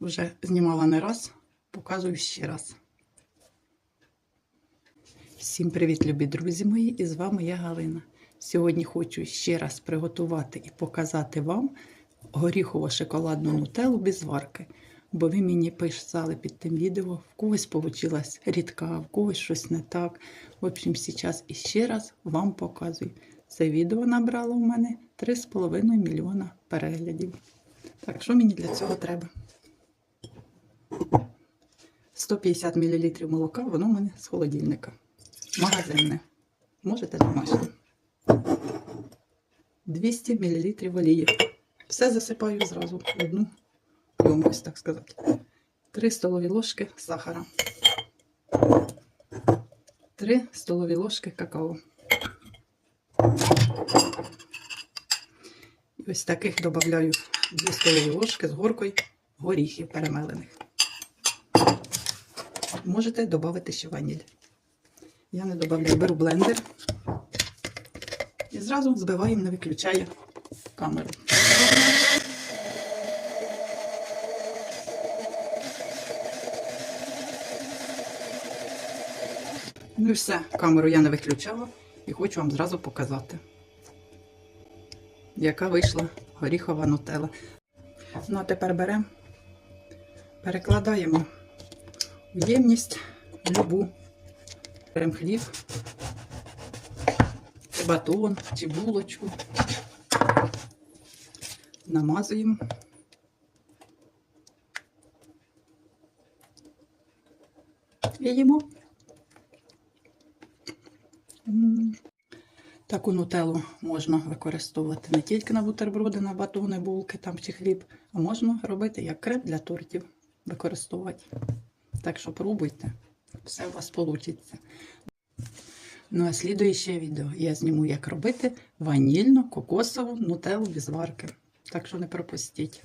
Вже знімала не раз, показую ще раз. Всім привіт, любі друзі мої! І з вами я Галина. Сьогодні хочу ще раз приготувати і показати вам горіхово-шоколадну нутеллу без варки. Бо ви мені писали під тим відео, в когось вийшла рідка, в когось щось не так. В общем, зараз іще раз вам показую. Це відео набрало в мене 3,5 мільйона переглядів. Так, що мені для цього треба? 150 мл молока, воно в мене з холодильника. Магазинне. Можете домашнє. 200 мл олії. Все засипаю зразу в одну ємкость, так сказати. 3 столові ложки сахара. 3 столові ложки какао. І ось таких додаю 2 столові ложки з горкою горіхів перемелених. Можете додати ще ваніль. Я не додаю, беру блендер і зразу збиваємо, не виключаю камеру. Ну і все, камеру я не виключала і хочу вам зразу показати, яка вийшла горіхова нутела. Ну а тепер беремо, перекладаємо в ємність любу. Беремо хліб, батон, чи булочку. Намазуємо. І їмо. Таку нутеллу можна використовувати не тільки на бутерброди, на батони, булки там чи хліб, а можна робити як крем для тортів використовувати. Так що пробуйте, все у вас вийде. Ну а слідуюче відео я зніму, як робити ванільну кокосову нутеллу без варки. Так що не пропустіть.